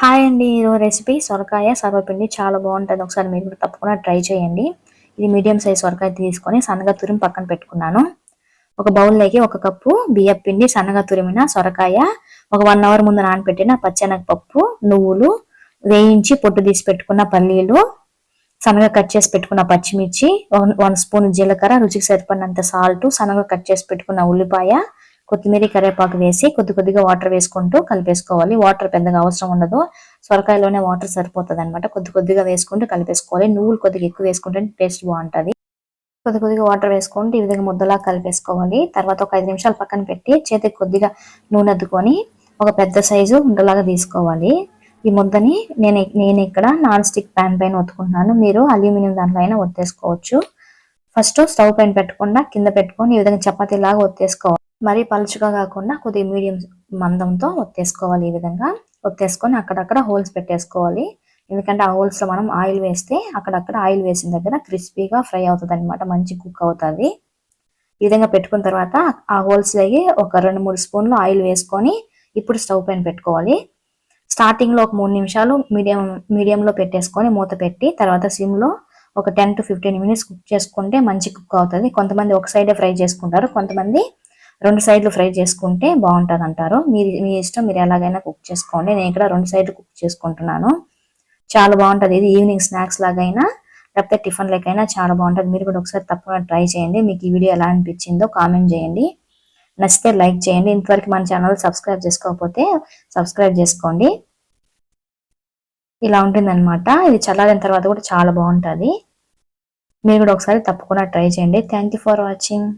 Hi అండి ఈరోజు recipe సొరకాయ సర్వపిండి చాలా బాగుంటుంది. ఒకసారి మీరు కూడా తప్పకుండా ట్రై చేయండి. ఇది మీడియం సైజ్ సొరకాయ తీసుకొని సన్నగా తురిమి పక్కన పెట్టుకున్నాను. ఒక బౌల్లోకి ఒక కప్పు బియ్యం పిండి సన్నగా తురిమిన సొరకాయ ఒక వన్ అవర్ ముందు నానపెట్టిన పచ్చెనగపప్పు నువ్వులు వేయించి పొట్టు తీసి పెట్టుకున్న పల్లీలు సన్నగా కట్ చేసి పెట్టుకున్న పచ్చిమిర్చి వన్ స్పూన్ జీలకర్ర రుచికి సరిపడినంత సాల్ట్ సన్నగా కట్ చేసి పెట్టుకున్న ఉల్లిపాయ కొత్తిమీర కరివేపాకు వేసి కొద్ది కొద్దిగా వాటర్ వేసుకుంటూ కలిపేసుకోవాలి. వాటర్ పెద్దగా అవసరం ఉండదు. సొరకాయలోనే వాటర్ సరిపోతుంది అనమాట కొద్ది కొద్దిగా వేసుకుంటూ కలిపేసుకోవాలి. నువ్వులు కొద్దిగా ఎక్కువ వేసుకుంటే టేస్ట్ బాగుంటుంది. కొద్ది కొద్దిగా వాటర్ వేసుకుంటూ ఈ విధంగా ముద్దలా కలిపేసుకోవాలి. తర్వాత ఒక ఐదు నిమిషాలు పక్కన పెట్టి చేతికి కొద్దిగా నూనె అద్దుకొని ఒక పెద్ద సైజు ఉండలాగా తీసుకోవాలి. ఈ ముద్దని నేను నేను ఇక్కడ నాన్ స్టిక్ ప్యాన్ పైన ఒత్తుకుంటున్నాను. మీరు అల్యూమినియం దాంట్లో అయినా ఒత్తేసుకోవచ్చు. ఫస్ట్ స్టవ్ పైన పెట్టకుండా కింద పెట్టుకొని ఈ విధంగా చపాతీ లాగా ఒత్తేసుకోవాలి. మరీ పలుచుగా కాకుండా కొద్దిగా మీడియం మందంతో ఒత్తేసుకోవాలి ఈ విధంగా. ఒత్తేసుకొని అక్కడక్కడ హోల్స్ పెట్టేసుకోవాలి. ఎందుకంటే ఆ హోల్స్లో మనం ఆయిల్ వేస్తే అక్కడక్కడ ఆయిల్ వేసిన దగ్గర క్రిస్పీగా ఫ్రై అవుతుంది అనమాట మంచి కుక్ అవుతుంది. ఈ విధంగా పెట్టుకున్న తర్వాత ఆ హోల్స్లోకి ఒక రెండు మూడు స్పూన్లు ఆయిల్ వేసుకొని ఇప్పుడు స్టవ్ పైన పెట్టుకోవాలి. స్టార్టింగ్లో ఒక మూడు నిమిషాలు మీడియం మీడియంలో పెట్టేసుకొని మూత పెట్టి తర్వాత సిమ్లో ఒక ten to fifteen minutes cook చేసుకుంటే మంచి కుక్ అవుతుంది. కొంతమంది ఒక సైడే ఫ్రై చేసుకుంటారు కొంతమంది రెండు సైడ్లు ఫ్రై చేసుకుంటే బాగుంటుంది అంటారు మీరు మీ ఇష్టం మీరు ఎలాగైనా కుక్ చేసుకోండి. నేను ఇక్కడ రెండు సైడ్లు కుక్ చేసుకుంటున్నాను. చాలా బాగుంటుంది. ఇది ఈవినింగ్ స్నాక్స్ లాగైనా లేకపోతే టిఫిన్ లెక్కైనా చాలా బాగుంటుంది. మీరు కూడా ఒకసారి తప్పకుండా ట్రై చేయండి. మీకు ఈ వీడియో ఎలా అనిపించిందో కామెంట్ చేయండి. నచ్చితే లైక్ చేయండి. ఇంతవరకు మన ఛానల్ సబ్స్క్రైబ్ చేసుకోకపోతే సబ్స్క్రైబ్ చేసుకోండి. ఇలా ఉంటుందన్నమాట. ఇది చల్లారిన తర్వాత కూడా చాలా బాగుంటుంది. మీరు కూడా ఒకసారి తప్పకుండా ట్రై చేయండి. Thank for watching